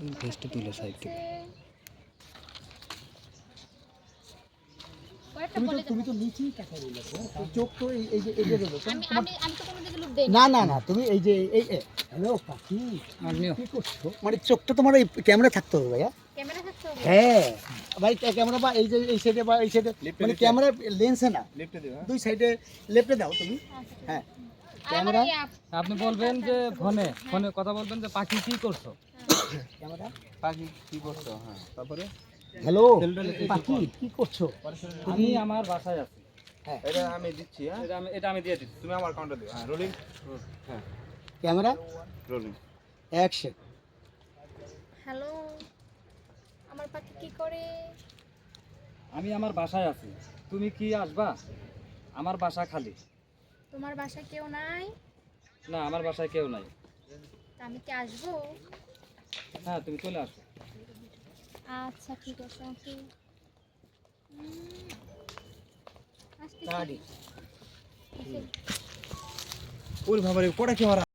তুলে সাইড থেকে। তুমি তো তুমি তো নিচেই টাকা দিলে চোখ তো এই এই যে এই যে দেবো আমি আমি আমি তো কোনো দিকে লুক দেই না না না তুমি এই যে এই হ্যালো পাখি কি করছ? মানে চোখটা তোমার এই ক্যামেরা থাকতে হবে ভাইয়া। ক্যামেরা থাকতে হবে। হ্যাঁ ভাই ক্যামেরা বা এই যে এই সাইডে বা এই সাইডে মানে ক্যামেরা লেন্সে না। দিবা দুই সাইডে লেফটে দাও তুমি। আচ্ছা, হ্যাঁ ক্যামেরা? আপনি বলবেন যে ফোনে ফোনে কথা বলবেন যে পাখি কি করছ? পাখি কি করছ? হ্যাঁ তারপরে? হ্যালো পাখি কি করছ? আমি আমার বাসায় আছি। হ্যাঁ। এটা আমি দিচ্ছি হ্যাঁ? এটা আমি এটা আমি দিয়ে দিচ্ছি। তুমি আমার কাউন্টার দিও। হ্যাঁ রোলিং হ্যাঁ। ক্যামেরা? রোলিং অ্যাকশন হ্যালো আমার পাখি কি করে? আমি আমার বাসায় আছি। তুমি কি আসবা? আমার বাসা খালি। তোমার বাসায় কেউ নাই? না আমার বাসায় কেউ নাই। তা আমি কি আসব? হ্যাঁ তুমি চলে আসো। আচ্ছা ঠিক আছে আসি। আসতে তাড়াতাড়ি। ওর বাবারে পড়া কি